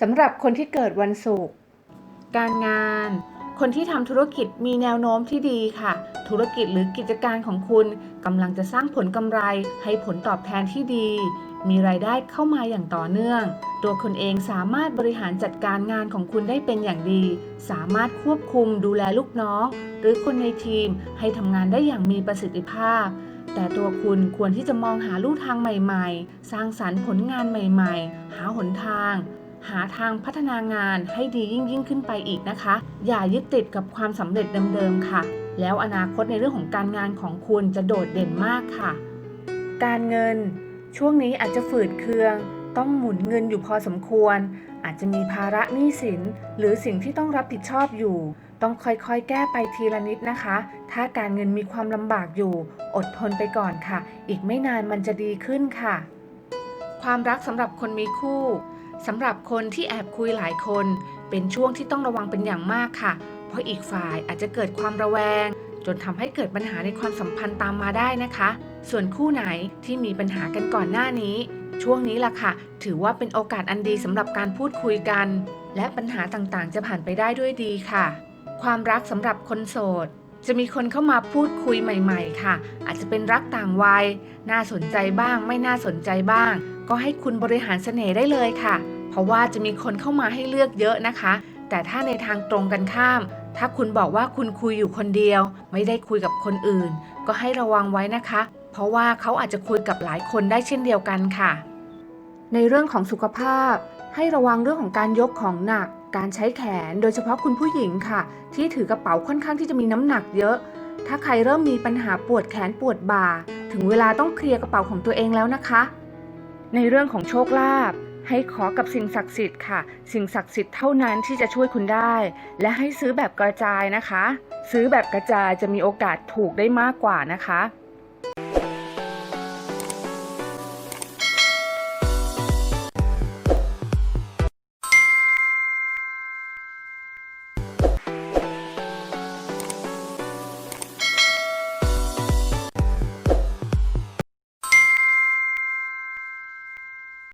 สำหรับคนที่เกิดวันศุกร์การงาน คนที่ทำธุรกิจมีแนวโน้มที่ดีค่ะ ธุรกิจหรือกิจการของคุณกำลังจะสร้างผลกำไรให้ผลตอบแทนที่ดี มีรายได้เข้ามาอย่างต่อเนื่อง ตัวคุณเองสามารถบริหารจัดการงานของคุณได้เป็นอย่างดี สามารถควบคุมดูแลลูกน้อง หรือคนในทีมให้ทำงานได้อย่างมีประสิทธิภาพแต่ตัวคุณควรที่จะมองหาลู่ทางใหม่ ๆ สร้างสรรค์ผลงานใหม่ ๆ หาหนทาง หาทางพัฒนางานให้ดียิ่งยิ่งขึ้นไปอีกนะคะ อย่ายึดติดกับความสำเร็จเดิมๆค่ะ แล้วอนาคตในเรื่องของการงานของคุณจะโดดเด่นมากค่ะ การเงิน ช่วงนี้อาจจะฝืดเคือง ต้องหมุนเงินอยู่พอสมควร อาจจะมีภาระหนี้สิน หรือสิ่งที่ต้องรับผิดชอบอยู่ ต้องค่อยๆ แก้ไปทีละนิดนะคะ ถ้าการเงินมีความลำบากอยู่ อดทนไปก่อนค่ะ อีกไม่นานมันจะดีขึ้นค่ะ ความรักสำหรับคนมีคู่ สำหรับคนที่แอบคุยหลายคน เป็นช่วงที่ต้องระวังเป็นอย่างมากค่ะ เพราะอีกฝ่ายอาจจะเกิดความระแวง จนทำให้เกิดปัญหาในความสัมพันธ์ตามมาได้นะคะ ส่วนคู่ไหนที่มีปัญหากันก่อนหน้านี้ ช่วงนี้ล่ะค่ะ ถือว่าเป็นโอกาสอันดีสำหรับการพูดคุยกัน และปัญหาต่างๆ จะผ่านไปได้ด้วยดีค่ะ ความรักสำหรับคนโสดจะมีคนเข้ามาพูดคุยใหม่ ๆ ค่ะ อาจจะเป็นรักต่างวัย น่าสนใจบ้าง ไม่น่าสนใจบ้าง ก็ให้คุณบริหารเสน่ห์ได้เลยค่ะ เพราะว่าจะมีคนเข้ามาให้เลือกเยอะนะคะ แต่ถ้าในทางตรงกันข้าม ถ้าคุณบอกว่าคุณคุยอยู่คนเดียว ไม่ได้คุยกับคนอื่น ก็ให้ระวังไว้นะคะ เพราะว่าเขาอาจจะคุยกับหลายคนได้เช่นเดียวกันค่ะ ในเรื่องของสุขภาพ ให้ระวังเรื่องของการยกของหนัก การใช้แขนโดยเฉพาะคุณผู้หญิงค่ะ ที่ถือกระเป๋าค่อนข้างที่จะมีน้ำหนักเยอะ ถ้าใครเริ่มมีปัญหาปวดแขนปวดบ่า ถึงเวลาต้องเคลียร์กระเป๋าของตัวเองแล้วนะคะ ในเรื่องของโชคลาภให้ขอกับสิ่งศักดิ์สิทธิ์ค่ะ สิ่งศักดิ์สิทธิ์เท่านั้นที่จะช่วยคุณได้ และให้ซื้อแบบกระจายนะคะ ซื้อแบบกระจายจะมีโอกาสถูกได้มากกว่านะคะ